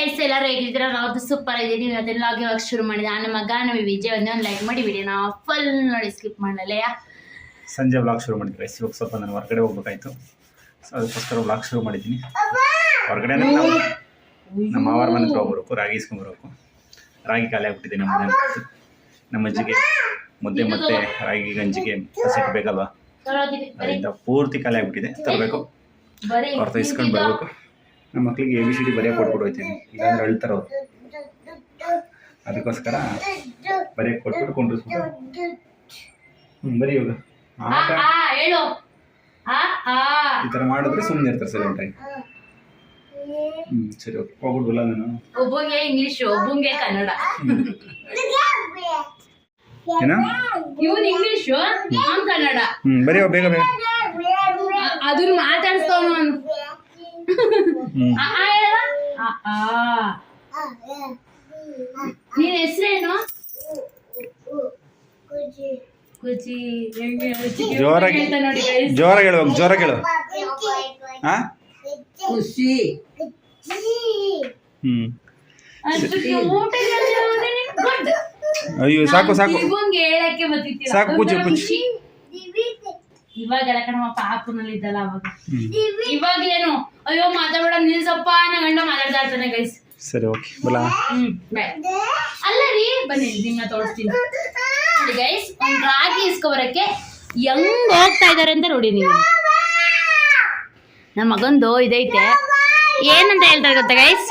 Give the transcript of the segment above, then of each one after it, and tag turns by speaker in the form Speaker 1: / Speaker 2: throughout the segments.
Speaker 1: Guys ಎಲ್ಲರೂ ಹೇಗಿದ್ರೆ ನಾವು super ನೀವು ಇವತ್ತೆಲ್ಲ ಇವಾಗ ಶುರು ಮಾಡಿದೆ? ನನ್ನ ಮಗ ನಮ್ಮ ವಿಜಯ್ ಒಂದೇ ಒಂದು ಲೈಕ್ ಮಾಡಿ ವಿಡಿಯೋನ ಫುಲ್ ನೋಡಿ ಸ್ಕಿಪ್ ಮಾಡಲ್ಲ
Speaker 2: ಸಂಜೆ ಬ್ಲಾಗ್ ಶುರು ಮಾಡಿದ್ವಿ ಗೈಸ್ ಇವಾಗ ಸ್ವಲ್ಪ ನಾನು ಹೊರಗಡೆ ಹೋಗ್ಬೇಕಾಯ್ತು. ಸೊ ಅದಕ್ಕೋಸ್ಕರ ಬ್ಲಾಗ್ ಶುರು ಮಾಡಿದ್ದೀನಿ. ಹೊರಗಡೆ ನಮ್ಮ ಮಾವಾರ ಮನೆ ಹತ್ರ ಹೋಗ್ಬೇಕು ರಾಗಿ ಇಸ್ಕೊಂಡ್ಬರ್ಬೇಕು ರಾಗಿ ಖಾಲಿ ಆಗ್ಬಿಟ್ಟಿದೆ ನಮ್ಮ ಮನೆ ನಮ್ಮ ಅಜ್ಜಿಗೆ ಮುದ್ದೆ ಮತ್ತೆ ರಾಗಿ ಗಂಜಿಗೆ ಹಸಿಟ್ಟು ಬೇಕಲ್ವಾ? ಅದರಿಂದ ಪೂರ್ತಿ ಖಾಲಿ ಆಗ್ಬಿಟ್ಟಿದೆ. ತರಬೇಕು.
Speaker 1: ಹೊರತು
Speaker 2: ಅವ್ರ ಇಸ್ಕೊಂಡು ಬರಬೇಕು. ನಮ್ಮ ಮಕ್ಕಳಿಗೆ ಎ ಬಿ ಸಿ ಡಿ ಬರೆಯೋ ಕೊಟ್ಬಿಟ್ಟು ಹೋಗ್ತೀನಿ ಇಲ್ಲಾಂದ್ರೆ ಅಳ್ತಾರೆ ಅವ್ರು. ಅದಕ್ಕೋಸ್ಕರ ಬರೆಯೋಕೆ ಕೊಟ್ಬಿಟ್ಟು ಕೊಂಡಿಸ್ಬಿಟ್ಟು ಹ್ಞೂ ಬರೀ ಇವಾಗ. ಆಟ. ಈ ಥರ ಮಾಡಿದ್ರೆ ಸುಮ್ಮನೆ ಇರ್ತಾರೆ ಸೈಲೆಂಟಾಗಿ ಹ್ಞೂ ಸರಿ ಓಕೆ. ಹೋಗ್ಬಿಡ್ಬಲ್ಲ ನಾನು.
Speaker 1: ಒಬ್ಬಂಗೆ ಇಂಗ್ಲಿಷ್ ಒಬ್ಬಂಗೆ ಕನ್ನಡ.
Speaker 2: ಏನ?
Speaker 1: ಇವನ್ ಇಂಗ್ಲಿಷ್ ನಾನ್ ಕನ್ನಡ.
Speaker 2: ಹ್ಞೂ ಬರೀ ಬೇಗ ಬೇಗ.
Speaker 1: ಅದನ್ನ ಮಾತಾಡ್ಸ್ತವನು ಅವನು.
Speaker 2: ಹ್ಞೂ
Speaker 1: ಆ ಆ ಹೇಳ. ಆ ಆ. ನಿನ್ ಹೆಸರೇನು?
Speaker 2: ಜೋರಾಗಿ. ಜೋರಾಗಿ ಹೇಳುವಾಗ ಜೋರಾಗಿ ಹೇಳು. ಹಾಂ
Speaker 3: ಖುಷಿ
Speaker 1: ಹ್ಮ್.
Speaker 2: ಅಯ್ಯೋ ಸಾಕು ಸಾಕು. ಸಾಕು, ಕೂಚು, ಕೂಚು.
Speaker 1: ಇವಾಗ ಕಣಮ್ಮ ಪಾಪನಲ್ಲಿ ಇದ್ದಲ್ಲ ಅವಾಗ.
Speaker 2: ಇವಾಗೇನು
Speaker 1: ಇವಾಗ ಏನು ಅಯ್ಯೋ ಮಾತಾಡ ನಿಲ್ಸಪ್ಪ ನನ್ನ ಗಂಡ ಮಾತಾಡ್ತಾ ಇರ್ತಾನೆ ಗೈಸ್
Speaker 2: ಸರಿ ಓಕೆ ಬಲ
Speaker 1: ಹ್ಮ್ ಬಾಯ್ ಅಲ್ಲ ರೀ ಬನ್ನಿ ನಿಮ್ಮನ್ನ ತೋರಿಸ್ತೀನಿ. ನೋಡಿ ಗೈಸ್ ಒಂದ್ ರಾಗಿ ಇಸ್ಕೊಬರಕ್ಕೆ ಹೆಂಗ್ ಹೋಗ್ತಾ ಇದಾರೆ ಅಂತ ನೋಡಿ ನೀವು. ನಮ್ಮ ಮಗಂದು ಇದೈತೆ. ಏನಂತ ಹೇಳ್ತಾರೆ ಗೊತ್ತಾ ಗೈಸ್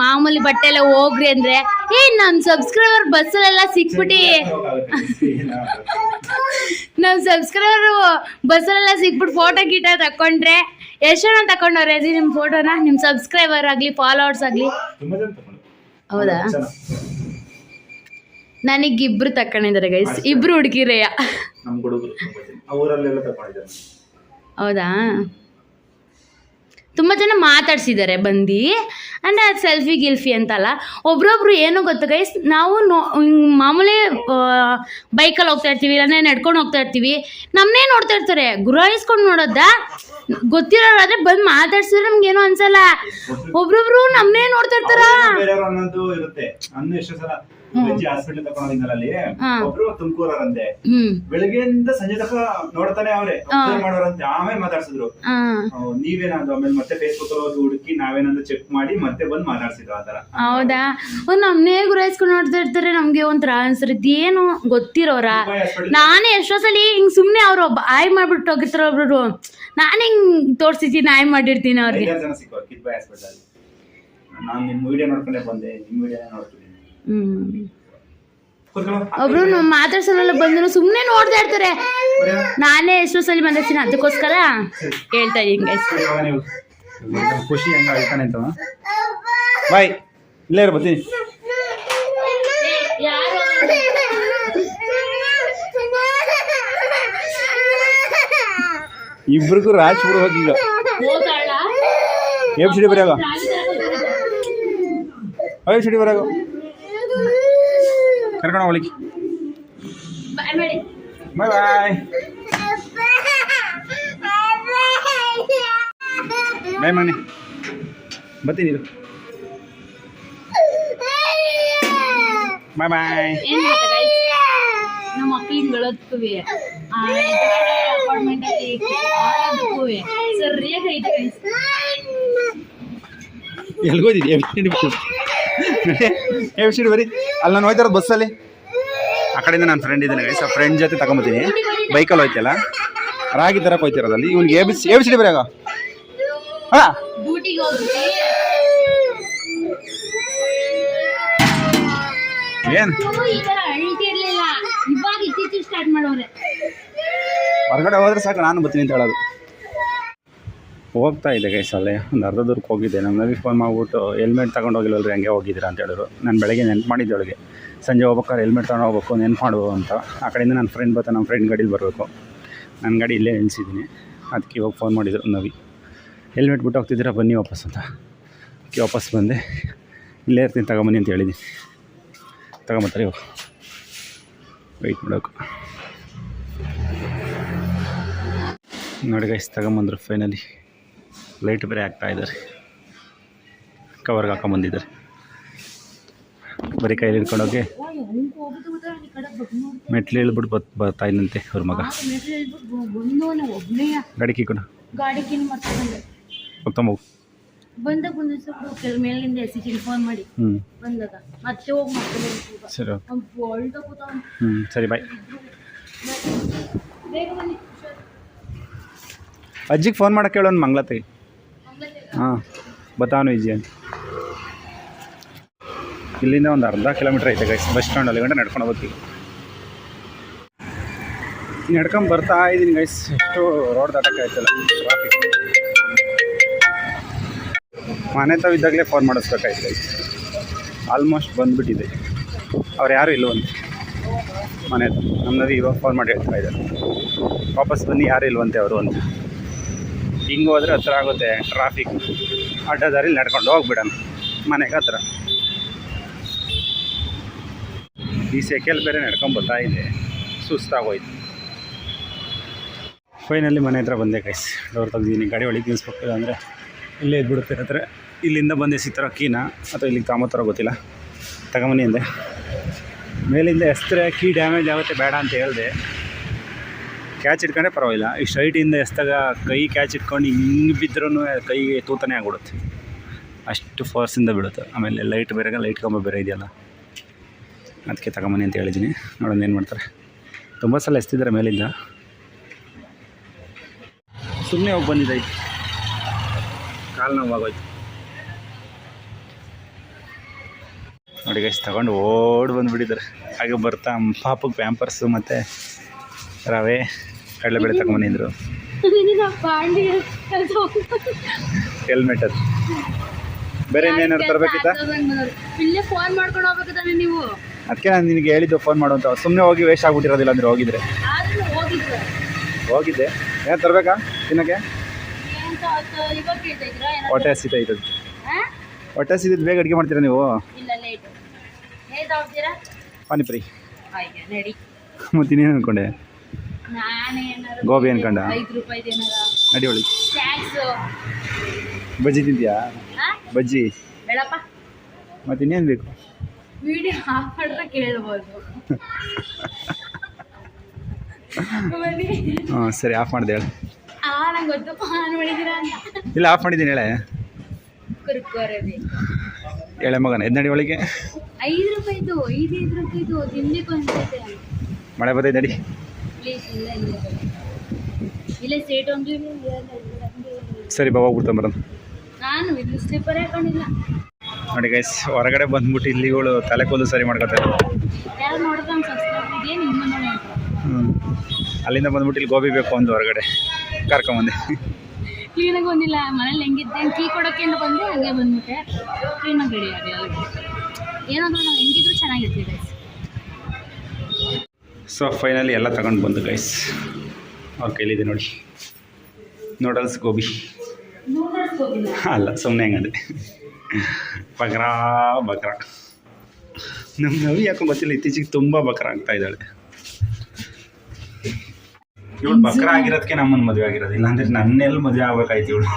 Speaker 1: ಮಾಮೂಲಿ ಬಟ್ಟೆ ಎಲ್ಲ ಹೋಗ್ರಿ ಅಂದ್ರೆ ಏ ನಮ್ ಸಬ್ಸ್ಕ್ರೈಬರ್ ಬಸ್ಸಲ್ಲೆಲ್ಲ ಸಿಕ್ಬಿಟ್ಟಿ. ನಮ್ಮ ಸಬ್ಸ್ಕ್ರೈಬರ್ ಬಸ್ಸಲ್ಲೆಲ್ಲ ಸಿಕ್ಬಿಟ್ಟು ಫೋಟೋ ಗೀಟ ತಕೊಂಡ್ರೆ ಎಷ್ಟು ಜನ ತಕೊಂಡವ್ರೆ ರೀ ನಿಮ್ಮ ಫೋಟೋನ ನಿಮ್ಮ ಸಬ್ಸ್ಕ್ರೈಬರ್ ಆಗಲಿ ಫಾಲೋವರ್ಸ್ ಆಗಲಿ. ಹೌದಾ? ನನಗೆ ಇಬ್ರು ತಕೊಂಡಿದ್ದಾರೆ ಗೈಸ್ ಇಬ್ರು ಹುಡುಗಿರೆಯ? ಹೌದಾ? ತುಂಬ ಜನ ಮಾತಾಡ್ಸಿದ್ದಾರೆ, ಬಂದು. ಅಂದರೆ ಅದು ಸೆಲ್ಫಿ ಗಿಲ್ಫಿ ಅಂತಲ್ಲ. ಒಬ್ರೊಬ್ರು ಏನು ಗೊತ್ತು ಗೈಸ್ ನಾವು ನೋ ಮಾಮೂಲಿ ಬೈಕಲ್ಲಿ ಹೋಗ್ತಾ ಇರ್ತೀವಿ ಇಲ್ಲಾಂದ್ರೆ ನಡ್ಕೊಂಡು ಹೋಗ್ತಾ ಇರ್ತೀವಿ. ನಮ್ಮನ್ನೇ ನೋಡ್ತಾ ಇರ್ತಾರೆ. ಗುರಾಯಿಸ್ಕೊಂಡು ನೋಡೋದ? ಗೊತ್ತಿರೋರಾದ್ರೆ ಬಂದು ಮಾತಾಡ್ಸಿದ್ರೆ ನಮ್ಗೇನು ಅನ್ಸಲ್ಲ. ಒಬ್ರೊಬ್ರು ನಮ್ಮನ್ನೇ ನೋಡ್ತಾ ಇರ್ತಾರ?
Speaker 2: ಅಜ್ಜಿ ಹಾಸ್ಪಿಟಲ್ ತಗೊಂಡಿದ್ದಲ್ಲ ಅಲ್ಲಿ ಒಬ್ರು ತುಮಕೂರಂತೆ ಬೆಳಗ್ಗೆಯಿಂದ ಸಂಜೆ ತನಕ ನೋಡ್ತಾನೆ ಅವ್ರೆ ಮಾಡೋರಂತೆ ಆಮೇಲೆ ಮಾತಾಡ್ಸಿದ್ರು. ನೀವೇನಾದ್ರು ಆಮೇಲೆ ಮತ್ತೆ ಫೇಸ್ಬುಕ್ ಅಲ್ಲಿ ಹುಡುಕಿ ನಾವೇನಾದ್ರು ಚೆಕ್ ಮಾಡಿ ಮತ್ತೆ ಬಂದ್ ಮಾತಾಡ್ಸಿದ್ರು ಆತರ
Speaker 1: ಹೌದಾ? ಒಂದು ನಮ್ಮನ್ನೇ ಗುರಾಯಿಸ್ಕೊಂಡು ನೋಡ್ತಾ ಇರ್ತಾರೆ ನಮ್ಗೆ ಒಂಥರ ಅನ್ಸರ್ ಏನು ಗೊತ್ತಿರೋರ? ನಾನೇ ಎಷ್ಟೋ ಸಲ ಹಿಂಗ್ ಸುಮ್ನೆ ಅವ್ರು ಒಬ್ಬ ಆಯ್ ಮಾಡ್ಬಿಟ್ಟು ಹೋಗಿರ್ತಾರೆ ಒಬ್ರು. ನಾನು ಹಿಂಗ್ ತೋರ್ಸಿದ್ದೀನಿ ಆಯ್ ಮಾಡಿರ್ತೀನಿ ಅವ್ರಿಗೆ.
Speaker 2: ನಾನು ನಿಮ್ಮ ವಿಡಿಯೋ ನೋಡ್ಕೊಂಡೆ ಬಂದೆ ನಿಮ್ ವಿಡಿಯೋ ಕೂತ್ಕೊಳ್ಳೋ.
Speaker 1: ಒಬ್ರು ಮಾತಾಡ್ಸೋಲ್ಲ ಬಂದ್ರು ಸುಮ್ಮನೆ ನೋಡ್ತಾ ಇರ್ತಾರೆ. ನಾನೇ ಎಷ್ಟೋ ಸಲ ಬಂದಿರ್ತೀನಿ ಅದಕ್ಕೋಸ್ಕರ ಹೇಳ್ತಾ ಇದ್ದೀನಿ.
Speaker 2: ಖುಷಿ ಹೆಂಗ ಹೇಳ್ತಾನೆ ಅಂತ ಬಾಯ್ ಇಲ್ಲೇ ಇರು ಬರ್ತೀನಿ. ಇಬ್ರಿಗೂ ರಾಜ್ ಬಿಡ್ಬೇಕೀಗ
Speaker 1: ಹೋಗ್ತಾಳ?
Speaker 2: ಏಬ್ ಸಿಡಿ ಬರೆಯಾಗ ಏಬ್ ಸಿಡಿ ಬರೆಯಾಗ ಕರ್ಕೊಂಡು ಹೋಗ್ಲಿಕ್ಕೆ
Speaker 1: Bye ಮಾಡಿ.
Speaker 2: ಬಾಯ್ ಬಾಯ್ ಬಾಯ್ ಮನೆ ಬರ್ತೀನಿ ಇದು ಬಾಯ್ ಬಾಯ್
Speaker 1: ಏನ್ ಗೊತ್ತಾ guys? ನಮ್ಮ ಮಕ್ಳಿಗೆ ಗಳದ್ಕುವೆ ಅಪಾರ್ಟ್ಮೆಂಟ್ ಅಲ್ಲಿ ಆಡೋದಕ್ಕೂವೆ ಸರಿಯಾಗಿ ಐತೆ guys.
Speaker 2: ಸಿ ಸಿ ಡಿ ಬರೀ. ಅಲ್ಲಿ ನಾನು ಹೋಯ್ತಾರ ಬಸ್ಸಲ್ಲಿ ಆ ಕಡೆಯಿಂದ ನನ್ನ ಫ್ರೆಂಡ್ ಇದ್ದಾನೆ ಗೈಸ್ ಆ ಫ್ರೆಂಡ್ ಜೊತೆ ತಗೊಂಬತ್ತೀನಿ ಬೈಕಲ್ಲಿ ಹೋಯ್ತಲ್ಲ ರಾಗಿ ತರಕ್ಕೆ ಹೋಯ್ತಿರೋದಲ್ಲಿ ಇವ್ನಿಗೆ A B C A B C D ಬರೆಯಾಗ ಹಾಂ? ಏನು? ಹೊರಗಡೆ ಹೋದ್ರೆ ಸಾಕು ನಾನು ಬರ್ತೀನಿ ಅಂತ ಹೇಳೋದು. ಹೋಗ್ತಾ ಇದೆ ಗೈಸ್ ಅಲ್ಲೇ. ಒಂದು ಅರ್ಧ ದೂರಕ್ಕೆ ಹೋಗಿದ್ದೆ. ನಮ್ಮ ನವಿ ಫೋನ್ ಮಾಡಿಬಿಟ್ಟು ಹೆಲ್ಮೆಟ್ ತಗೊಂಡು ಹಂಗೆ ಹೋಗಿದ್ದೀರಾ ಅಂತ ಹೇಳಿದ್ರು. ನಾನು ಬೆಳಗ್ಗೆ ನೆನ್ಪು ಮಾಡಿದ್ದೆ ಅವಳಿಗೆ. ಸಂಜೆ ಹೋಗ್ಬೇಕಾದ್ರೆ ಹೆಲ್ಮೆಟ್ ತಗೊಂಡು ಹೋಗ್ಬೇಕು, ನೆನ್ಪು ಮಾಡುವ ಅಂತ. ಆ ಕಡೆಯಿಂದ ನನ್ನ ಫ್ರೆಂಡ್ ಬರ್ತಾ ನಮ್ಮ ಫ್ರೆಂಡ್ ಗಾಡೀಲಿ ಬರಬೇಕು. ನನ್ನ ಗಾಡಿ ಇಲ್ಲೇ ನಿಲ್ಸಿದ್ದೀನಿ. ಅದಕ್ಕೆ ಇವಾಗ ಫೋನ್ ಮಾಡಿದ್ರು ನವಿ. ಹೆಲ್ಮೆಟ್ ಬಿಟ್ಟು ಹೋಗ್ತಿದ್ದೀರಾ, ಬನ್ನಿ ವಾಪಸ್ ಅಂತ. ಅದಕ್ಕೆ ವಾಪಸ್ ಬಂದೆ. ಇಲ್ಲೇ ಇರ್ತೀನಿ, ತಗೊಂಬನ್ನಿ ಅಂತ ಹೇಳಿದ್ದೀನಿ. ತಗೊಂಬತ್ತಾರೆ ಇವಾಗ. ವೆಯ್ಟ್ ಮಾಡಬೇಕು. ನೋಡಿ ಗೈಸ್ ತಗೊಂಬಂದರು ಫೈನಲಿ ಲೈಟ್ ಬೇರೆ ಹಾಕ್ತಾ ಇದ್ದಾರೆ. ಕವರ್ಗೆ ಹಾಕೊಂಬಂದಿದ್ದಾರೆ ಬರೀ ಕೈಲಿ ಹಿಡ್ಕೊಂಡೋಗಿ ಮೆಟ್ಲು ಹೇಳ್ಬಿಟ್ಟು ಬತ್, ಬರ್ತಾ ಇದ್ದಂತೆ ಅವ್ರ ಮಗ. ಗಾಡಿ ಕಿಕ್ಕೊಂಡು
Speaker 1: ಗಾಡಿ ಮೇಲಿಂದ ಫೋನ್ ಮಾಡಿ ಬಂದಾಗ
Speaker 2: ಸರಿ ಹ್ಞೂ ಸರಿ ಬಾಯ್ ಅಜ್ಜಿಗೆ ಫೋನ್ ಮಾಡಕ್ಕೆ ಹೇಳೋಣ ಮಂಗ್ಲತೆಗೆ ಹಾಂ ಬತಾನು ಅಂತ ಇಲ್ಲಿಂದ ಒಂದು ಅರ್ಧ ಕಿಲೋಮೀಟ್ರ್ ಐತೆ ಗೈಸ್ ಬಸ್ ಸ್ಟ್ಯಾಂಡಲ್ಲಿ ಗಂಟೆ ನಡ್ಕೊಂಡು ಹೋಗ್ತೀವಿ ನಡ್ಕೊಂಡು ಬರ್ತಾ ಇದ್ದೀನಿ ಗೈಸ್ ಎಷ್ಟು ರೋಡ್ ದಾಟಕ್ಕೆ ಆಯ್ತಲ್ಲ ಟ್ರಾಫಿಕ್ ಮನೆ ತಾವಿದ್ದಾಗಲೇ ಫೋನ್ ಮಾಡಿಸ್ಬೇಕಾಯ್ತು ಗೈಸ್ ಆಲ್ಮೋಸ್ಟ್ ಬಂದುಬಿಟ್ಟಿದೆ. ಅವ್ರು ಯಾರು ಇಲ್ವಂತೆ ಮನೆ ನಮ್ಮದು ಇವಾಗ ಫೋನ್ ಮಾಡಿ ಹೇಳ್ತಾ ಇದ್ದಾರೆ. ವಾಪಸ್ ಬನ್ನಿ, ಯಾರು ಇಲ್ವಂತೆ ಅವರು ಅಂತ. ಹಿಂಗೆ ಹೋದ್ರೆ ಹತ್ರ ಆಗುತ್ತೆ ಟ್ರಾಫಿಕ್ ಅಡ್ಡ ದಾರಿಲಿ ನಡ್ಕೊಂಡು ಹೋಗ್ಬಿಡೋಣ, ಮನೆಗೆ ಹತ್ರ. ಈ ಸೆಕೆಲ್ ಬೇರೆ ನಡ್ಕೊಂಡು ಬರ್ತಾ ಇದೆ, ಸುಸ್ತಾಗೋಯ್ತು. ಫೈನಲ್ಲಿ ಮನೆ ಹತ್ರ ಬಂದೆ ಕೈಸ್ ಡೋರ್ ತೆಗ್ದಿದ್ದೀನಿ, ಗಾಡಿ ಒಳಗೆ ನಿಲ್ಲಿಸ್ಬೇಕು ಅಂದರೆ ಇಲ್ಲೇ ಇದ್ಬಿಡುತ್ತೆ ಹತ್ರ. ಇಲ್ಲಿಂದ ಬಂದೆ ಸಿತ್ತರ ಕೀನಾ ಅಥವಾ ಇಲ್ಲಿಗೆ ತಾಮತ್ತಾರೋ ಗೊತ್ತಿಲ್ಲ. ತಗೊಂಬನಿ ಅಂದೆ. ಮೇಲಿಂದ ಎಸ್ತ್ರೆ, ಕೀ ಡ್ಯಾಮೇಜ್ ಆಗುತ್ತೆ, ಬೇಡ ಅಂತ ಹೇಳಿದೆ. ಕ್ಯಾಚ್ ಇಟ್ಕೊಂಡ್ರೆ ಪರವಾಗಿಲ್ಲ. ಈ ಸ್ಟ್ರೈಟಿಂದ ಎಸ್ದಾಗ ಕೈ ಕ್ಯಾಚ್ ಇಟ್ಕೊಂಡು ಹಿಂಗೆ ಬಿದ್ದರೂ ಕೈಗೆ ತೂತನೇ ಆಗ್ಬಿಡುತ್ತೆ ಅಷ್ಟು ಫೋರ್ಸಿಂದ ಬೀಳುತ್ತೆ. ಆಮೇಲೆ ಲೈಟ್ ಬೇರೆ ಲೈಟ್ ಕಂಬ ಬೇರೆ ಇದೆಯಲ್ಲ? ಅದಕ್ಕೆ ತಗೊಂಬನ್ನಿ ಅಂತ ಹೇಳಿದ್ದೀನಿ ನೋಡೋಣ ಏನು ಮಾಡ್ತಾರೆ. ತುಂಬ ಸಲ ಎಸ್ತಿದ್ದಾರೆ ಮೇಲಿಂದ. ಸುಮ್ಮನೆ ಹೋಗಿ ಬಂದಿದೆ ಕಾಲು ನೋವಾಗೋಯ್ತು ನೋಡಿ ಗೈಸ್ ತಗೊಂಡು ಓಡ್ ಬಂದುಬಿಟ್ಟಿದ್ದಾರೆ. ಹಾಗೆ ಬರ್ತಾ ಪಾಪಕ್ಕೆ ಪ್ಯಾಂಪರ್ಸು ಮತ್ತು ರವೆ ಕಡಲೆಬೇಳೆ ತಗೊಂಬಂದಿದ್ರು ಹೆಲ್ಮೆಟ್ ಅದು. ಬೇರೆ ಇನ್ನೇನಾದ್ರು ತರಬೇಕಿತ್ತ?
Speaker 1: ಇಲ್ಲೇ ಫೋನ್ ಮಾಡ್ಕೊಂಡು ನೀವು.
Speaker 2: ಅದಕ್ಕೆ ನಾನು ನಿನಗೆ ಹೇಳಿದ್ದು ಫೋನ್ ಮಾಡು ಅಂತ. ಸುಮ್ಮನೆ ಹೋಗಿ ವೇಸ್ಟ್ ಆಗ್ಬಿಟ್ಟಿರೋದಿಲ್ಲ ಅಂದ್ರೆ ಹೋಗಿದ್ರೆ. ಹೋಗಿದ್ದೆ. ಏನು ತರಬೇಕಾ ತಿನ್ನಕ್ಕೆ? ಹೊಟ್ಟೆ ಹಸಿತೈತದು
Speaker 1: ಆ?
Speaker 2: ಹೊಟ್ಟೆ ಹಸಿದಿದ್ದು ಬೇಗ ಅಡುಗೆ ಮಾಡ್ತೀರಾ ನೀವು? ಪಾನಿಪುರಿ. ಮತ್ತು ಇನ್ನೇನು ಅನ್ಕೊಂಡೆ? ಗೋಬಿ ಅನ್ಕಂಡ? ನಡಿ ಒಳಗೆ. ಬಜ್ಜಿ ತಿಂತೀಯಾ? ಬಜ್ಜಿ. ಮತ್ತೆ ಇನ್ನೇನು ಬೇಕು?
Speaker 1: ವಿಡಿಯೋ ಆಫ್ ಮಾಡಿದ್ರೆ ಕೇಳ್ಬೋದು. ಬನ್ನಿ.
Speaker 2: ಹಾಂ ಸರಿ ಆಫ್ ಮಾಡಿದೆ ಹೇಳಿ. ಇಲ್ಲ ಆಫ್ ಮಾಡಿದ್ದೀನಿ ಹೇಳೆ. ಹೇಳೆ ಮಗನ ಎದ್ನಡಿ ನಡಿ ಒಳಗೆ.
Speaker 1: ಐದು ರೂಪಾಯಿದು ಐದು ಐದು ರೂಪಾಯಿದು ತಿನ್ಬೇಕು ಅನ್ಸುತ್ತೆ
Speaker 2: ಮಳೆ ಬರ್ತೈತೆ ನಡಿ.
Speaker 1: ಪ್ಲೀಸ್ ಇಲ್ಲ ಇಲ್ಲ ಇಲ್ಲೇ ಸೇಟ್ ಅಂಗಡಿ
Speaker 2: ಸರಿ ಬಾಬಾ ಹೋಗ್ಬಿಡ್ತಾನೆ ಮೇಡಮ್.
Speaker 1: ನಾನು ಇದು ಸ್ಲಿಪ್ಪರ್ ಹಾಕೊಂಡಿಲ್ಲ.
Speaker 2: ನೋಡಿ ಗೈಸ್ ಹೊರಗಡೆ ಬಂದ್ಬಿಟ್ಟು ಇಲ್ಲಿಗಳು ತಲೆ ಕೂದಲು ಸರಿ ಮಾಡ್ಕೊತಾರೆ ಅಲ್ಲಿಂದ ಬಂದ್ಬಿಟ್ಟು ಇಲ್ಲಿ ಗೋಬಿ ಬೇಕು ಒಂದು ಹೊರಗಡೆ. ಕರ್ಕೊಂಬಂದೆ
Speaker 1: ಕ್ಲೀನಾಗಿ ಬಂದಿಲ್ಲ ಮನೇಲಿ ಹೆಂಗಿದ್ದೆ ಕೀ ಕೊಡೋಕ್ಕೆ ಅಂತ ಬಂದೆ ಹಂಗೆ ಬಂದ್ಬಿಟ್ಟೆ. ಕ್ಲೀನಾಗಿ ರೆಡಿ ಏನಂದ್ರೆ ಏನಾದರೂ ನಾವು ಹೆಂಗಿದ್ರು ಚೆನ್ನಾಗಿರ್ತೀವಿ ಗೈಸ್
Speaker 2: ಸೊ ಫೈನಲಿ ಎಲ್ಲ ತಗೊಂಡು ಬಂದು ಗೈಸ್ ಅವ್ರ ಕೈಲಿದೆ ನೋಡಿ. ನೂಡಲ್ಸ್ ಗೋಬಿ ಅಲ್ಲ ಸುಮ್ಮನೆ ಹೆಂಗಂದೆ. ಬಕ್ರಾ ಬಕ್ರಾ. ನಮ್ಮ ನವಿ ಯಾಕೋ ಗೊತ್ತಿಲ್ಲ ಇತ್ತೀಚೆಗೆ ತುಂಬ ಬಕ್ರ ಆಗ್ತಾ ಇದ್ದಾಳೆ. ಇವಳು ಬಕ್ರ ಆಗಿರೋದಕ್ಕೆ ನಮ್ಮನ್ನು ಮದುವೆ ಆಗಿರೋದು. ಇಲ್ಲಾಂದ್ರೆ ನನ್ನೆಲ್ಲಿ ಮದುವೆ ಆಗ್ಬೇಕಾಯ್ತು ಇವಳು.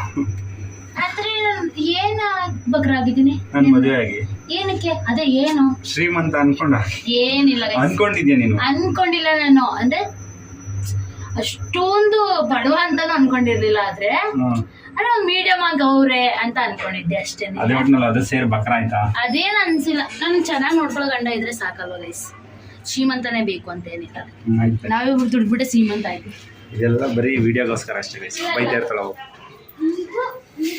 Speaker 2: ನನ್ನ ಮದುವೆ ಆಗಿ.
Speaker 1: ಏನಕ್ಕೆ? ಅದೇ ಏನು?
Speaker 2: ಶ್ರೀಮಂತ ಅನ್ಕೊಂಡ?
Speaker 1: ಏನಿಲ್ಲ guys.
Speaker 2: ಅನ್ಕೊಂಡಿದ್ಯಾ ನೀನು?
Speaker 1: ಅನ್ಕೊಂಡಿಲ್ಲ ನಾನು. ಅಂದ್ರೆ ಅಷ್ಟೊಂದು ಬಡವ ಅಂತಾನು ಅನ್ಕೊಂಡಿರ್ಲಿಲ್ಲ ಆದ್ರೆ
Speaker 2: ಹ್ಮ್.
Speaker 1: ಅಂದ್ರೆ ಒಂದು ಮೀಡಿಯಂ ಆಗಿ ಅವ್ರೆ ಅಂತ ಅನ್ಕೊಂಡಿದ್ದೆ ಅಷ್ಟೇ
Speaker 2: ಅದೇ ಒಟ್ನಲ್ಲಿ ಅದು ಸೇರ್ ಬಕ್ರ ಆಯ್ತಾ?
Speaker 1: ಅದೇನ್ ಅನ್ಸಿಲ್ಲ. ನನ್ ಚೆನ್ನಾಗಿ ನೋಡ್ಕೊಳ್ಳೋ ಗಂಡ ಇದ್ರೆ ಸಾಕಲ್ವ ಗೈಸ್ ಶ್ರೀಮಂತನೇ ಬೇಕು ಅಂತ ಏನಿಲ್ಲ.
Speaker 2: ಹ್ಮ್, ಆಯ್ತು.
Speaker 1: ನಾವೇ ದುಡ್ಬಿಟ್ಟೆ ಶ್ರೀಮಂತ ಆಯ್ತು
Speaker 2: ಇದೆಲ್ಲ ಬರೀ ವಿಡಿಯೋಗೋಸ್ಕರ ಅಷ್ಟೇ ಗೈಸ್ ಬೈತಾ ಇರ್ತಾಳ ಅವು.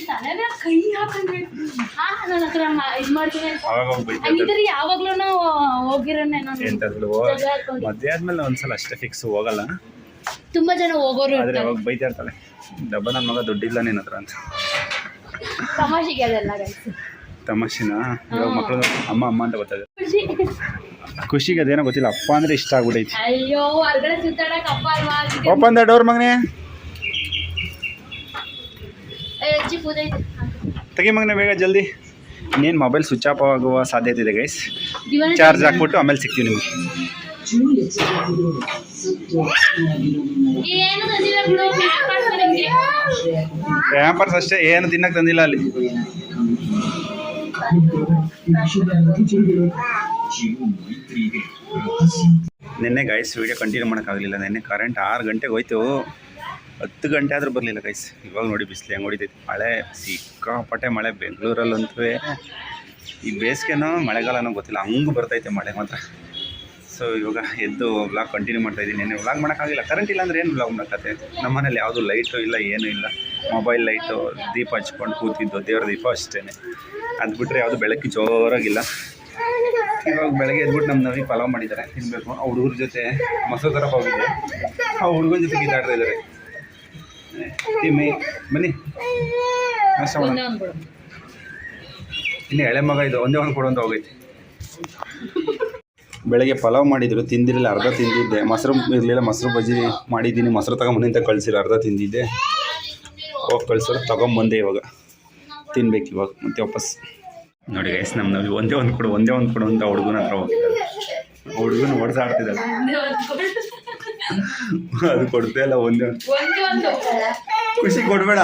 Speaker 1: ತಲೆನ ಕೈ ಹಾಕೊಂಡ್ರೆ ಹಾ ನನ್ನ ಹತ್ರ ಮಾ- ಮಾಡ್ತೀನಿ
Speaker 2: ಅವಾಗ ಹೋಗಿ ಬೈತಾ ಇರ್ತಾಳೆ
Speaker 1: ಹಂಗಿದ್ರೆ ಯಾವಾಗ್ಲೂ ಹೋಗಿರೋನೆ ನಾನು.
Speaker 2: ಎಂತಂದ್ಲು
Speaker 1: ಜಗಳ ಆಡ್ಕೊಂಡು.
Speaker 2: ಮದುವೆ ಆದ್ಮೇಲೆ ಒಂದ್ಸಲ ಅಷ್ಟೇ ಫಿಕ್ಸ್ ಹೋಗಲ್ಲ.
Speaker 1: ತುಂಬಾ ಜನ ಹೋಗೋರು
Speaker 2: ಆದ್ರೆ ಅವಾಗ ಬೈತಾ ಇರ್ತಾಳೆ. ಡಬ್ಬ ನನ್ನ ಮಗ ದುಡ್ಡಿಲ್ಲ ನಿನ್ನ ಹತ್ರ ಅಂತ.
Speaker 1: ತಮಾಷೆಗೆ ಅದೆಲ್ಲ ಗೈಸ್
Speaker 2: ತಮಾಷೆನ? ಇವಾಗ ಮಕ್ಕಳು ಅಮ್ಮ ಅಮ್ಮ ಅಂತ ಗೊತ್ತಾಗ ಖುಷಿಗೆ ಅದೇನೋ ಗೊತ್ತಿಲ್ಲ ಅಪ್ಪ ಅಂದ್ರೆ ಇಷ್ಟ ಆಗ್ಬಿಟ್ಟೈತಿ
Speaker 1: ಅಯ್ಯೋ ಹೊರಗಡೆ ಸುತ್ತಾಡಕ್ ಅಪ್ಪ ಅಲ್ವಾ?
Speaker 2: ಓಪನ್ ದ ಡೋರ್ ಮಗನೇ. ತೆಗಿ ಮಗನೇ ಬೇಗ ಜಲ್ದಿ. ಇನ್ನೇನು ಮೊಬೈಲ್ ಸ್ವಿಚ್ ಆಫ್ ಆಗುವ ಸಾಧ್ಯತೆ ಇದೆ ಗೈಸ್ ಚಾರ್ಜ್ ಹಾಕ್ಬಿಟ್ಟು ಆಮೇಲೆ ಸಿಗ್ತೀವಿ ನಿಮಗೆ. ರ್ಯಾಂಪರ್ಸ್ ಅಷ್ಟೇ ಏನು ತಿನ್ನಕ್ಕೆ ತಂದಿಲ್ಲ ಅಲ್ಲಿ. ನಿನ್ನೆ ಗೈಸ್ ವಿಡಿಯೋ ಕಂಟಿನ್ಯೂ ಮಾಡೋಕ್ಕಾಗಲಿಲ್ಲ. ನಿನ್ನೆ ಕರೆಂಟ್ ಆರು ಗಂಟೆಗೆ ಹೋಯ್ತು. ಹತ್ತು ಗಂಟೆ ಆದರೂ ಬರಲಿಲ್ಲ ಗೈಸ್ ಇವಾಗ ನೋಡಿ ಬಿಸಿಲು ಹೆಂಗೆ ಹೊಡಿತೈತಿ. ಮಳೆ ಸಿಕ್ಕಾಪಟ್ಟೆ ಮಳೆ. ಬೆಂಗಳೂರಲ್ಲಂತೂ ಈ ಬೇಸಿಗೆನೋ ಮಳೆಗಾಲನೋ ಗೊತ್ತಿಲ್ಲ. ಹಂಗೆ ಬರ್ತೈತೆ ಮಳೆ ಮಾತ್ರ. ಸೊ ಇವಾಗ ಎದ್ದು ವ್ಲಾಗ್ ಕಂಟಿನ್ಯೂ ಮಾಡ್ತಾ ಇದ್ದೀನಿ. ನೆನ್ನೆ ವ್ಲಾಗ್ ಮಾಡೋಕ್ಕಾಗಿಲ್ಲ ಕರೆಂಟ್ ಇಲ್ಲ ಏನು ವ್ಲಾಗ್ ಮಾಡೋಕ್ಕತ್ತೆ ನಮ್ಮ ಮನೇಲಿ ಯಾವುದು ಲೈಟು ಇಲ್ಲ, ಏನೂ ಇಲ್ಲ. ಮೊಬೈಲ್ ಲೈಟು ದೀಪ ಹಚ್ಕೊಂಡು ಕೂತಿದ್ದು ದೇವ್ರ ದೀಪ ಅಷ್ಟೇ ಅದು ಬಿಟ್ಟರೆ ಯಾವುದು ಬೆಳಕು ಜೋರಾಗಿಲ್ಲ. ಇವಾಗ ಬೆಳಗ್ಗೆ ಎದ್ಬಿಟ್ಟು ನಮ್ಮ ನವಿ ಪಲಾವ್ ಮಾಡಿದ್ದಾರೆ. ತಿನ್ನಬೇಕು ಆ ಹುಡುಗರ ಜೊತೆ ಮೊಸರು ಹೋಗಿದ್ದೆ ಆ ಹುಡುಗನ ಜೊತೆ ಗೀತಾಡ್ತಾ ಇದ್ದಾರೆ ತಿಮ್ಮಿ ಬನ್ನಿ. ಇನ್ನು ಎಳೆ ಮಗ ಇದು ಒಂದೇ ಒಂದು ಕೊಡೋಂತ ಹೋಗೈತಿ. ಬೆಳಗ್ಗೆ ಪಲಾವ್ ಮಾಡಿದ್ರು ತಿಂದಿರಲಿಲ್ಲ ಅರ್ಧ ತಿಂದಿದ್ದೆ. ಮೊಸರು ಇರಲಿಲ್ಲ ಮೊಸರು ಬಜ್ಜಿ ಮಾಡಿದ್ದೀನಿ. ಮೊಸರು ತಗೊಂಬಂದಿಂತ ಅಂತ ಕಳಿಸಿಲ್ಲ ಅರ್ಧ ತಿಂದಿದ್ದೆ. ಹೋಗಿ ಕಳ್ಸೋರು ತಗೊಂಬಂದೆ ಇವಾಗ. ತಿನ್ಬೇಕು ಇವಾಗ ಮತ್ತೆ ವಾಪಸ್. ನೋಡಿ ಗೈಸ್ ನಮ್ಮ ನವಿ ಒಂದೇ ಒಂದು ಕೊಡು ಒಂದೇ ಒಂದು ಕೊಡು ಅಂತ ಹುಡುಗನ ಹತ್ರ ಹೋಗಿದ್ದಾರೆ. ಹುಡುಗನ ಹೊಡೆದಾಡ್ತಿದ್ದಾರೆ ಅದು ಕೊಡ್ತೇ ಇಲ್ಲ ಒಂದೇ. ಒಂದು ಖುಷಿ ಕೊಡಬೇಡ.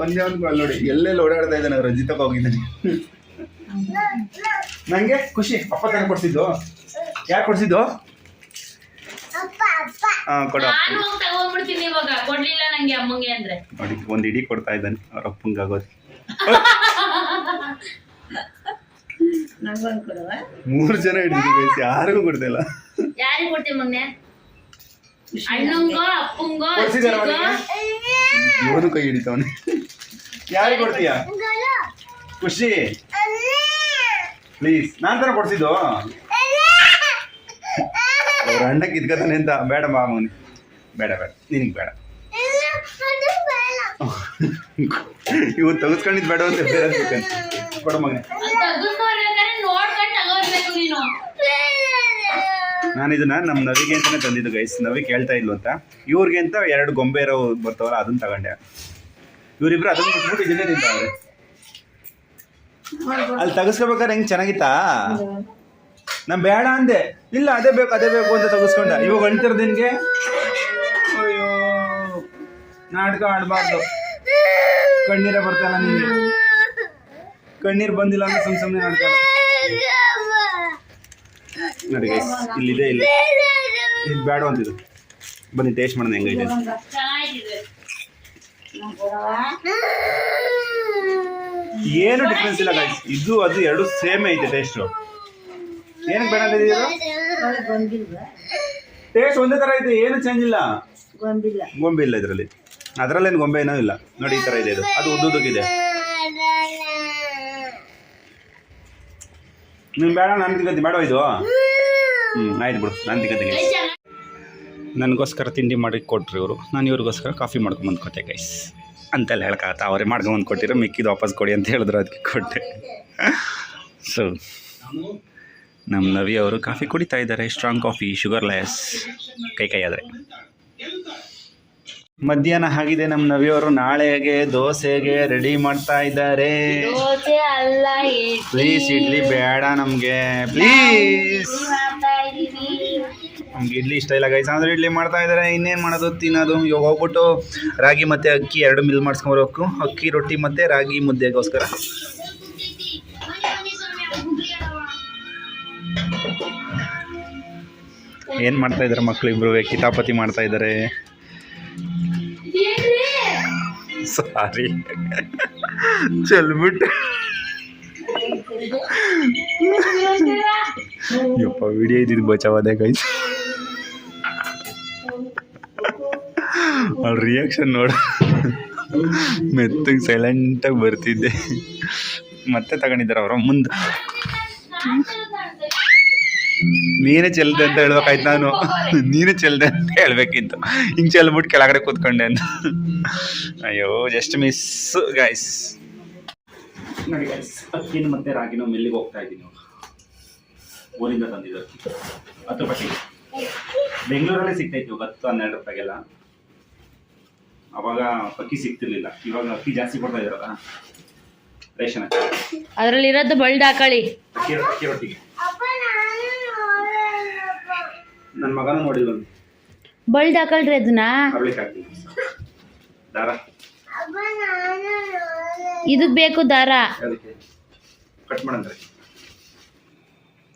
Speaker 2: ಒಂದೇ ಒಂದು ಕೊಡಲ್ಲ ನೋಡಿ. ಎಲ್ಲೆಲ್ಲಿ ಓಡಾಡ್ತಾ ಇದ್ದಾನೆ ರಂಜಿತಕ್ಕೆ ಹೋಗಿದ್ದಾನೆ. ನಂಗೆ ಖುಷಿ. ಅಪ್ಪ ತಾನೆ ಕೊಡ್ಸಿದ್ದು. ಯಾಕೆ ಕೊಡ್ಸಿದ್ದು? ಒಂದು ಇಡೀ ಕೊಡ್ತಾ ಇದ್ದಾನೆ. ಅವ್ರ ಆಗೋದು ಮೂರು ಜನ ಹಿಡಿದ್ರು ಗೈಸ್ ಯಾರಿಗೂ ಕೊಡ್ತಿಲ್ಲ.
Speaker 1: ಯಾರಿಗ್ ಕೊಡ್ತೀವಿ ಮೊನ್ನೆ ಅಣ್ಣಂಗೋ ಅಪ್ಪಂಗೋ
Speaker 2: ಕೊಡ್ಸಿದಾರ
Speaker 1: ಅಜ್ಜಿಗೋ?
Speaker 2: ಇವನು ಕೈ ಹಿಡಿತವನೆ. ಯಾರಿಗೆ ಕೊಡ್ತೀಯ? ಖುಷಿ. ಪ್ಲೀಸ್ ನಾನು ತರ ಕೊಡ್ಸಿದ್ದು. ಅವ್ರ ಅಣ್ಣ ಇದ್ಕತಾನೆ ಅಂತ ಬೇಡ ಮಾಮೂನಿ ಬೇಡ ಬೇಡ. ನಿನಗೆ ಬೇಡ. ಇವತ್ತು ತೆಗೆಸ್ಕೊಂಡಿದ್ದು ಬೇಡ ಅಂತ ಬೇರೆ ಕೊಡ ಮಗನೇ
Speaker 1: ಅದ್ ತೆಗೆದ್ಕೊಡ್ಬೇಕಾದ್ರೆ ನೋಡ್ಕೊಂಡ್ ತಗೋಬೇಕು ನೀನು
Speaker 2: ನಾನು ಇದನ್ನ ನಮ್ಮ ನವಿಗೆ ಅಂತಾನೆ ತಂದಿದ್ದು ಗೈಸ್ ನವಿ ಕೇಳ್ತಾ ಇಲ್ವಂತ ಇವ್ರಿಗೆ ಅಂತ ಎರಡು ಗೊಂಬೆ ಇರೋ ಬರ್ತಾವಲ್ಲ, ಅದನ್ನ ತಗೊಂಡೆ. ಇವರಿಬ್ರು ಅದನ್ನ ಬಿಟ್ಬಿಟ್ಟು ಇದನ್ನೇ ತಿಂತಾವ್ರೆ ಅಲ್ಲಿ ತೆಗಿಸ್ಕೋಬೇಕಾದ್ರೆ ಹೆಂಗ್ ಚೆನ್ನಾಗಿತ್ತಾ? ನಮ್ ಬೇಡ ಅಂದೆ. ಇಲ್ಲ, ಅದೇ ಬೇಕು ಅದೇ ಬೇಕು ಅಂತ ತೆಗಿಸ್ಕೊಂಡ. ಇವಾಗ ಅಳ್ತಿರೋದು ನಿನ್ಗೆ? ಅಯ್ಯೋ, ನಾಟಕ ಆಡಬಾರ್ದು. ಕಣ್ಣೀರೇ ಬರ್ತಾನ ನಿನ್ಗೆ. ಕಣ್ಣೀರು ಬಂದಿಲ್ಲ ಅಂದ್ರೆ ಸುಮ್ ಸುಮ್ಮನೆ ನಾಟಕ. ನೋಡಿ ಗೈಸ್ ಇಲ್ಲಿದೆ, ಇಲ್ಲಿ. ಇದು ಬೇಡ ಅಂತಿದ್ದು ಬನ್ನಿ ಟೇಸ್ಟ್ ಮಾಡೋಣ ಹೆಂಗೈತೆ ಏನು ಡಿಫ್ರೆನ್ಸ್ ಇಲ್ಲ ಗೈಸ್ ಇದು, ಅದು ಎರಡು ಸೇಮ್ ಐತೆ ಟೇಸ್ಟು ಏನಕ್ಕೆ ಬೇಡ ಅಂತಿದ್ದೀರ ಟೇಸ್ಟ್ ಒಂದೇ ಥರ ಐತೆ, ಏನು ಚೇಂಜ್ ಇಲ್ಲ. ಗೊಂಬೆ ಇಲ್ಲ ಇದರಲ್ಲಿ. ಅದರಲ್ಲೇನು ಗೊಂಬೆ ಏನೋ ಇಲ್ಲ. ನೋಡಿ, ಈ ಥರ ಇದೆ ಇದು. ಅದು ಉದ್ದುದಕ್ಕಿದೆ ನೀನು ಬೇಡ, ನಾನು ತಿಂಕತ್ತೀನಿ ಬೇಡ ಇದು? ಹ್ಞೂ ಆಯ್ತು ಬಿಡು ನಾನು ತಿಂಕತ್ತೀನಿ ನನಗೋಸ್ಕರ ತಿಂಡಿ ಮಾಡಿ ಕೊಟ್ರಿ ಇವರು. ನಾನು ಇವ್ರಿಗೋಸ್ಕರ ಕಾಫಿ ಮಾಡ್ಕೊಂಬಂದು ಕೊಟ್ಟೆ ಗೈಸ್ ಅಂತೆಲ್ಲ ಹೇಳ್ಕಾತ ಅವರೇ ಮಾಡ್ಕೊಂಬಂದು ಕೊಟ್ಟಿರೋ ಮಿಕ್ಕಿದ ವಾಪಸ್ ಕೊಡಿ ಅಂತ ಹೇಳಿದ್ರು ಅದಕ್ಕೆ ಕೊಟ್ಟೆ. ಸೊ ನಮ್ಮ ನವಿ ಅವರು ಕಾಫಿ ಕುಡಿತಾ ಇದ್ದಾರೆ ಸ್ಟ್ರಾಂಗ್ ಕಾಫಿ ಶುಗರ್ ಲೆಸ್ ಕೈ ಕೈ ಆದರೆ. ಮಧ್ಯಾಹ್ನ ಆಗಿದೆ ನಮ್ಮ ನವಿಯವರು ನಾಳೆಗೆ ದೋಸೆಗೆ ರೆಡಿ ಮಾಡ್ತಾ ಇದ್ದಾರೆ. ಪ್ಲೀಸ್ ಇಡ್ಲಿ. ಬೇಡ ನಮಗೆ. ಪ್ಲೀಸ್ ನಮ್ಗೆ ಇಡ್ಲಿ ಇಷ್ಟ ಇಲ್ಲ ಗೈಸ್ ಅಂದ್ರೆ ಇಡ್ಲಿ ಮಾಡ್ತಾ ಇದ್ದಾರೆ ಇನ್ನೇನು ಮಾಡೋದು? ತಿನ್ನೋದು. ಇವಾಗ ಹೋಗ್ಬಿಟ್ಟು ರಾಗಿ ಮತ್ತು ಅಕ್ಕಿ ಎರಡು ಮಿಲ್ ಮಾಡಿಸ್ಕೊಂಬರ್ಬೇಕು ಅಕ್ಕಿ, ರೊಟ್ಟಿ ಮತ್ತು ರಾಗಿ ಮುದ್ದೆಗೋಸ್ಕರ. ಏನು ಮಾಡ್ತಾ ಇದ್ದಾರೆ ಮಕ್ಳು ಇಬ್ರು? ಕಿತಾಪತಿ ಮಾಡ್ತಾ ಇದ್ದಾರೆ ಸಾರಿ ಚೆಲ್ಬಿಟ್ಟು ಯಪ್ಪ ವಿಡಿಯೋ ಇದ್ದಿದ್ದು ಬಚಾವದೆ ಗೈಸ್ ಅವ್ಳ ರಿಯಾಕ್ಷನ್ ನೋಡ. ಮೆತ್ತಗೆ ಸೈಲೆಂಟಾಗಿ ಬರ್ತಿದ್ದೆ. ಮತ್ತೆ ತಗೊಂಡಿದ್ದಾರೆ ಅವರ, ಮುಂದೆ. ನೀನೇ ಚೆಲ್ದೆ ಅಂತ ಹೇಳ್ಬೇಕಾಯ್ತು ನಾನು. ನೀನೇ ಚೆಲ್ದೆ ಅಂತ ಹೇಳ್ಬೇಕಿತ್ತು. ಹಿಂಗೆ ಚೆಲ್ಬಿಟ್ಟು ಕೆಳಗಡೆ ಕೂತ್ಕೊಂಡೆ ಅಂತ. ಅಯ್ಯೋ ಜಸ್ಟ್ ಮಿಸ್ ನೋಡಿ ಗಾಯ್ಸ್ ಅಕ್ಕಿನ ಮತ್ತೆ ರಾಗಿನ ಮೆಲ್ಲಿಗೆ ಹೋಗ್ತಾ ಇದ್ದೀನಿ. ಊರಿಂದ ತಂದಿದ್ದು ಹತ್ತು ರೂಪಾಯಿ ಬೆಂಗಳೂರಲ್ಲೇ ಸಿಗ್ತೈತಿ ಇವಾಗ ಹತ್ತು ಹನ್ನೆರಡು ರೂಪಾಯಿಗೆಲ್ಲ. ಅವಾಗ ಅಕ್ಕಿ ಸಿಗ್ತಿರ್ಲಿಲ್ಲ. ಇವಾಗ ಅಕ್ಕಿ ಜಾಸ್ತಿ ಕೊಡ್ತಾ ಇದಾರಲ್ಲ ರೇಷನ್ ಅಕ್ಕಿ
Speaker 1: ಅದ್ರಲ್ಲಿ ಇರೋದು ಬಳ್ದು ಹಾಕಳಿ
Speaker 2: ಅಕ್ಕಿ ಅಕ್ಕಿ ರೊಟ್ಟಿಗೆ ನನ್ನ ಮಗನೂ ನೋಡಿಲ್ಲ.
Speaker 1: ಬಳ್ದು ಹಾಕಳ್ರಿ ಅದನ್ನ
Speaker 2: ಇದಕ್ ಆಗ್ತೀನಿ ದಾರ
Speaker 1: ಇದು ಬೇಕು ದಾರ.
Speaker 2: ಅದಕ್ಕೆ ಕಟ್ ಮಾಡಂದ್ರೆ.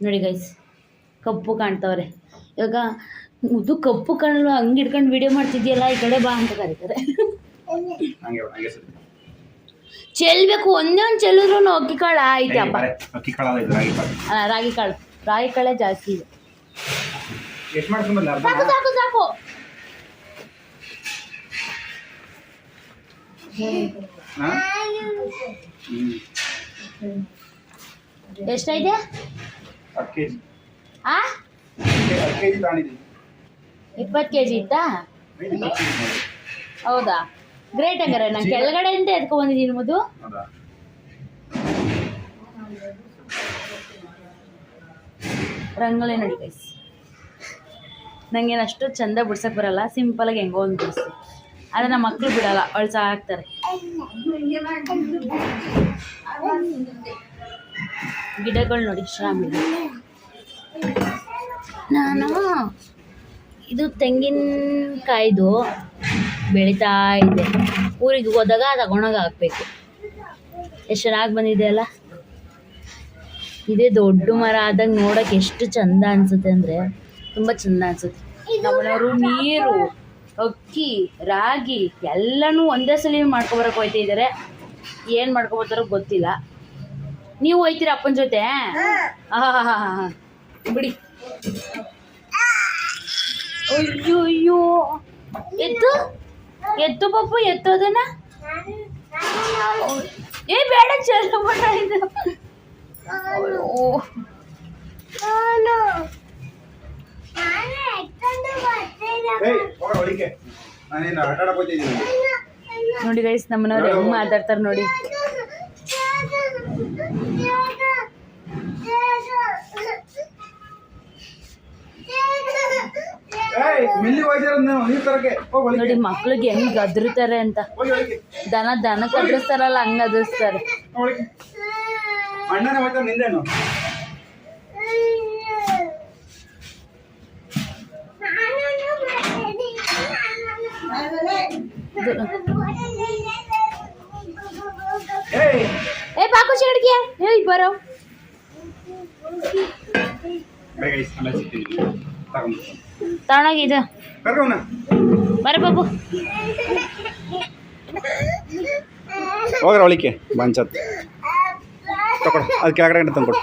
Speaker 1: ನೋಡಿ ಗೈಸ್ ಕಪ್ಪು ಕಾಣ್ತಾವ್ರೆ. ಇವಾಗ ಇದು ಕಪ್ಪು ಕಣ್ಣು ಹಂಗೆ ಇಟ್ಕೊಂಡು ವಿಡಿಯೋ ಮಾಡ್ತಿದ್ಯಲ್ಲ ಈ ಕಡೆ ಬಾ ಅಂತ ಕರೀತಾರೆ. ಚೆಲ್ಬೇಕು ಒಂದೇ ಒಂದು ಚೆಲ್ಲಿದ್ರು ಅಕ್ಕಿ ಕಾಳು ಐತೆ ಅಪ್ಪ
Speaker 2: ಕಾಳಲ್ಲ ರಾಗಿ ಕಾಳು.
Speaker 1: ರಾಗಿ ಕಾಳು. ಜಾಸ್ತಿ ಇದೆ. ಸಾಕು ಸಾಕು ಸಾಕು.
Speaker 2: ಹಾಂ?
Speaker 1: ಎಷ್ಟೈತೆ ಆ
Speaker 2: ಹತ್ತು ಕೆ ಜಿ ತಗೊಂಡಿದ್ದೀನಿ
Speaker 1: ಇಪ್ಪತ್ತು ಕೆ ಜಿ ಇತ್ತಾ? ಹೌದಾ? ಗ್ರೇಟ್ ಹಂಗಾರೆ ನಾನು ಕೆಳಗಡೆಯಿಂದ ಎದ್ಕೊ ಬಂದಿದ್ದೀನಿ ಮದು
Speaker 2: ಹೌದಾ?
Speaker 1: ರಂಗೋಲಿ ನೋಡಿ ಗೈಸ್ ನಂಗೇನು ಅಷ್ಟು ಚಂದ ಬಿಡ್ಸಕ್ಕೆ ಬರಲ್ಲ ಸಿಂಪಲಾಗಿ ಹೆಂಗೋ ಒಂದು ಬಿಡಿಸಿ. ಆದರೆ ನಮ್ಮ ಮಕ್ಕಳು ಬಿಡಲ್ಲ ಅಳ್ಸ ಹಾಕ್ತಾರೆ ಗಿಡಗಳು ನೋಡಿ ಶ್ರಾಮಿ ನಾನು ಇದು ತೆಂಗಿನಕಾಯ್ದು ಬೆಳೀತಾ ಇದೆ. ಊರಿಗೆ ಹೋದಾಗ ತಗೊಂಡೋಗಿ ಹಾಕ್ಬೇಕು. ಎಷ್ಟು ಚೆನ್ನಾಗಿ ಬಂದಿದೆ ಅಲ್ಲ? ಇದೇ ದೊಡ್ಡ ಮರ ಆದಾಗ ನೋಡಕ್ಕೆ ಎಷ್ಟು ಚಂದ ಅನ್ಸುತ್ತೆ ಅಂದರೆ ತುಂಬ ಚಂದ ಅನ್ಸುತ್ತೆ. ನಮ್ಮನವರು ನೀರು ಅಕ್ಕಿ ರಾಗಿ ಎಲ್ಲನೂ ಒಂದೇ ಸಲ ಮಾಡ್ಕೊಬರಕ್ಕೆ ಹೋಯ್ತಾ ಇದ್ದಾರೆ ಏನು ಮಾಡ್ಕೊಬರ್ತಾರೋ ಗೊತ್ತಿಲ್ಲ. ನೀವು ಹೋಯ್ತೀರ ಅಪ್ಪನ ಜೊತೆ? ಆಹಾ ಬಿಡಿ. ಅಯ್ಯೋ ಅಯ್ಯೋ. ಎತ್ತು ಎತ್ತು ಪಪ್ಪು ಎತ್ತೋದನ್ನ ಏ ಬೇಡ ಚೆಲ್ಲ ಇದು. ನೋಡಿ ಗೈಸ್ ನಮ್ಮನವ್ರು ಹೆಂಗ್ ಮಾತಾಡ್ತಾರೆ ನೋಡಿ
Speaker 2: ಏಯ್ ಮಿಲ್ಲಿ ಹೋಗ್ತಿರೋದು ನೀವು ನೀರು ತರಕ್ಕೆ ಹೋಗಿ ಒಳಿಕೆ
Speaker 1: ನೋಡಿ ಮಕ್ಳಿಗೆ ಹೆಂಗ್ ಗದ್ರುತ್ತಾರೆ ಅಂತ.
Speaker 2: ಹೋಗಿ ಒಳಿಕೆ
Speaker 1: ದನ ದನ ಕದ್ರಿಸ್ತಾರಲ್ಲ ಹಂಗ ಅದಿಸ್ತಾರೆ
Speaker 2: ಒಳಿಕೆ ಅಣ್ಣನೇ ಹೋಗ್ತಾರೆ ನಿಂದೇನು ಏಯ್.
Speaker 1: ಏ ಪಾಕು ಚಡ್ಗಿಯ ಹೇಳಿ ಬರೋ.
Speaker 2: ಬೇಗ ಇಸ್ ಆಮೇಲೆ ಸಿಗ್ತೀನಿ ತಗೊಂಡು
Speaker 1: ತಗೊಂಡೋಗಿದು
Speaker 2: ಕರ್ಕೋಣ
Speaker 1: ಬರ ಬಾಬು.
Speaker 2: ಹೋಗ್ರ ಅವಳಿಕೆ ಬಂಚತ್. ತಗೊಡು ಅದು ಕೆಳಗಡೆ ಗಂಟೆ ತಂದ್ಕೊಡು.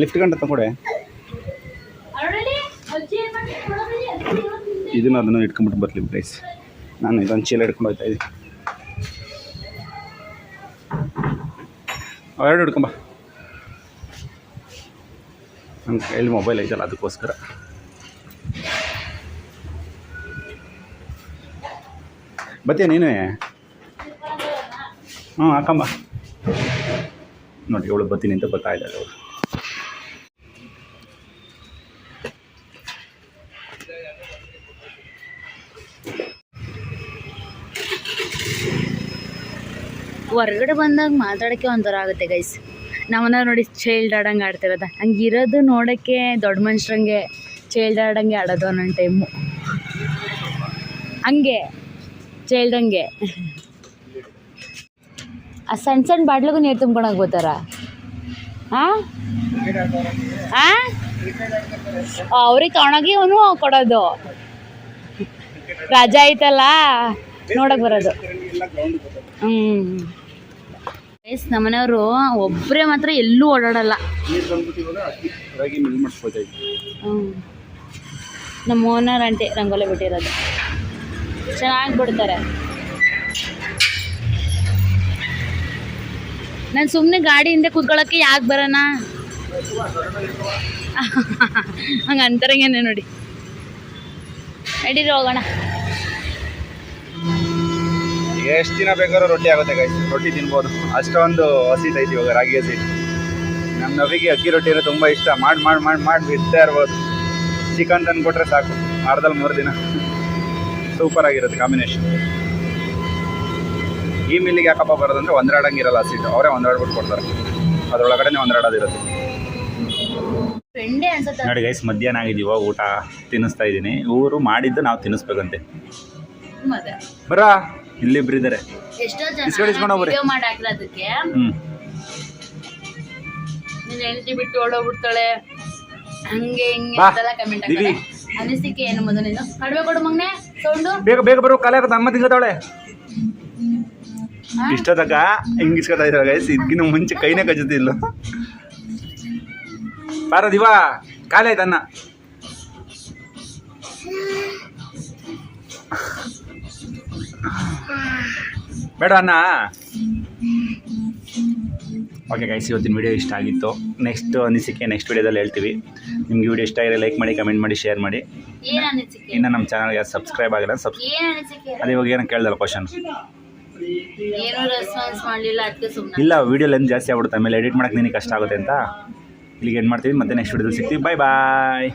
Speaker 2: ಲಿಫ್ಟ್ ಗಂಟೆ ತಂದ್ಕೊಡೆ. ಇದನ್ನ ಅದನ್ನು ಇಟ್ಕೊಂಡ್ಬಿಟ್ಟು ಬರ್ಲಿ ಪ್ರೈಸ್ ನಾನು ಇದೊಂದು ಚೀಲ ಹಿಡ್ಕೊಂಡು ಹೋಗ್ತಾ ಇದ್ದೀನಿ ಎರಡು ಹಿಡ್ಕೊಂಬ ನನ್ನ ಕೈಯಲ್ಲಿ ಮೊಬೈಲ್ ಐತಲ್ಲ ಅದಕ್ಕೋಸ್ಕರ. ಬತ್ತೀಯ ನೀನು? ಹ್ಞೂ ಹಾಕಂಬ ನೋಡಿ, ಇವಳು ಬತ್ತೀನಿ ಅಂತ ಬರ್ತಾ ಇದ್ದಾರೆ ಅವಳು.
Speaker 1: ಹೊರಗಡೆ ಬಂದಾಗ ಮಾತಾಡೋಕ್ಕೆ ಒಂಥರ ಆಗುತ್ತೆ ಗೈಸ್ ನಮ್ಮನ್ನ ನೋಡಿ ಚೈಲ್ಡ್ ಆಡಂಗೆ ಆಡ್ತಿರೋದ ಹಂಗಿರೋದು ನೋಡೋಕ್ಕೆ ದೊಡ್ಡ ಮನುಷ್ಯರಂಗೆ ಚೈಲ್ಡ್ ಆಡಂಗೆ ಆಡೋದು ಒಂದೊಂದು ಟೈಮು ಹಂಗೆ. ಹಂಗೆ ಆ ಸಣ್ಣ ಸಣ್ಣ ಬಾಟ್ಲಿಗೂ ನೀರು ತುಂಬ್ಕೊಳಕ್ ಬರ್ತಾರ ಹಾಂ ಹಾಂ ಅವ್ರಿಗೆ ಕೊಡೋದು. ರಜಾ ಐತಲ್ಲ, ನೋಡಕ್ ಬರೋದು. ಹ್ಮ್. ಗೈಸ್ ನಮ್ಮನೆಯವರು ಒಬ್ಬರೇ ಮಾತ್ರ ಎಲ್ಲೂ ಓಡಾಡಲ್ಲ. ನಮ್ಮ ಓನರ್ ಅಂತೆ ರಂಗೋಲಿ ಬಿಟ್ಟಿರೋದು. ಚೆನ್ನಾಗಿ ಬಿಡ್ತಾರೆ ನಾನು ಸುಮ್ಮನೆ ಗಾಡಿ ಹಿಂದೆ ಕೂತ್ಕೊಳ್ಳೋಕ್ಕೆ ಯಾಕೆ ಬರೋಣ? ಹಂಗೆ ಅಂತರಂಗೇನೆ ನೋಡಿ. ನಡೀರಿ ಹೋಗೋಣ.
Speaker 2: ಎಷ್ಟು ದಿನ ಬೇಕಾದ್ರೂ ರೊಟ್ಟಿ ಆಗುತ್ತೆ ಗೈಸ್ ರೊಟ್ಟಿ ತಿನ್ಬೋದು. ಅಷ್ಟೊಂದು ಹಸಿಟ್ ಐತಿ ಇವಾಗ ರಾಗಿ ಹಸಿ. ನಮ್ಮ ನವಿಗೆ ಅಕ್ಕಿ ರೊಟ್ಟಿ ಅಂದರೆ ತುಂಬ ಇಷ್ಟ. ಮಾಡಿ ಮಾಡಿ ಮಾಡಿ ಮಾಡಿ ಬಿಡ್ತಾ ಇರ್ಬೋದು. ಚಿಕನ್ ತಂದುಕೊಟ್ರೆ ಸಾಕು. ವಾರದಲ್ಲಿ ಮೂರು ದಿನ. ಸೂಪರ್ ಆಗಿರುತ್ತೆ ಕಾಂಬಿನೇಷನ್ ಈ ಮಿಲ್ಲಿಗೆ ಯಾಕಪ್ಪ ಬರೋದಂದ್ರೆ ಒಂದರಾಡಂಗಿರಲ್ಲ ಸೀಟ್ ಅವರೇ ಒಂದರಾಡ್ಬಿಟ್ಟು ಕೊಡ್ತಾರೆ. ಅದರೊಳಗಡೆ ಒಂದರಾಡೋದಿರುತ್ತೆ. ನೋಡಿ ಗೈಸ್ ಮಧ್ಯಾಹ್ನ ಆಗಿದೀವ ಊಟ ತಿನ್ನಿಸ್ತಾ ಇದ್ದೀನಿ. ಊರು ಮಾಡಿದ್ದು ನಾವು ತಿನ್ನಿಸ್ಬೇಕಂತೆ. ಬರ ಇಲ್ಲಿಬ್ರು ಇದ್ದಾರೆ
Speaker 1: ಬಿಟ್ಟು ಓಡೋಗ್ಬಿಡ್ತಾಳೆ. ಹಂಗೆ ಹಿಂಗೆ ಕಮೆಂಟ್ ಅನಿಸಿಕೆ ಏನು ಮೊದಲು ನೀನು ಕಡಿಮೆ ಕೊಡು ಮಗನೆ ಸೌಂಡು.
Speaker 2: ಬೇಗ ಬೇಗ ಬರೋ ಕಾಲ ಆಗುತ್ತೆ ಅಮ್ಮ ತಿಂಗತಾವಳೆ ಇಷ್ಟದಾಗ ಹಿಂಗೆ ಇಸ್ಕೊತಾ ಇದ್ದಾರೆ ಗೈಸ್ ಇದಕ್ಕಿಂತ ಮುಂಚೆ ಕೈನೇ ಕಚ್ಚುತ್ತಿಲ್ಲ ಬಾರ ದಿವಾ ಕಾಲ ಆಯ್ತು ಅನ್ನ. ಬೇಡ ಅನ್ನ? ಓಕೆ ಗೈಸ್ ಇವತ್ತಿನ ವಿಡಿಯೋ ಇಷ್ಟ ಆಗಿತ್ತು. ನೆಕ್ಸ್ಟ್ ಅನಿಸಿಕೆ ನೆಕ್ಸ್ಟ್ ವೀಡಿಯೋದಲ್ಲಿ ಹೇಳ್ತೀವಿ. ನಿಮ್ಗೆ ವಿಡಿಯೋ ಇಷ್ಟ ಆಗಿರೋ ಲೈಕ್ ಮಾಡಿ ಕಮೆಂಟ್ ಮಾಡಿ ಶೇರ್ ಮಾಡಿ. ಇನ್ನು ನಮ್ಮ ಚಾನಲ್ಗೆ ಸಬ್ಸ್ಕ್ರೈಬ್ ಆಗಿಲ್ಲ
Speaker 1: ಸಬ್ಸ್ಕ್ರೈ
Speaker 2: ಅದು ಇವಾಗ ಏನೋ ಕೇಳ್ದಲ್ಲ ಕ್ವಶನ್ ಇಲ್ಲ ವೀಡಿಯೋ ಲೆಂತ್ ಜಾಸ್ತಿ ಆಗ್ಬಿಡುತ್ತೆ. ಆಮೇಲೆ ಎಡಿಟ್ ಮಾಡಕ್ಕೆ ನಿನಗೆ ಕಷ್ಟ ಆಗುತ್ತೆ ಅಂತ. ಇಲ್ಲಿಗೆ ಏನು ಮಾಡ್ತೀವಿ. ಮತ್ತೆ ನೆಕ್ಸ್ಟ್ ವೀಡಿಯೋದಲ್ಲಿ ಸಿಗ್ತೀವಿ. ಬಾಯ್ ಬಾಯ್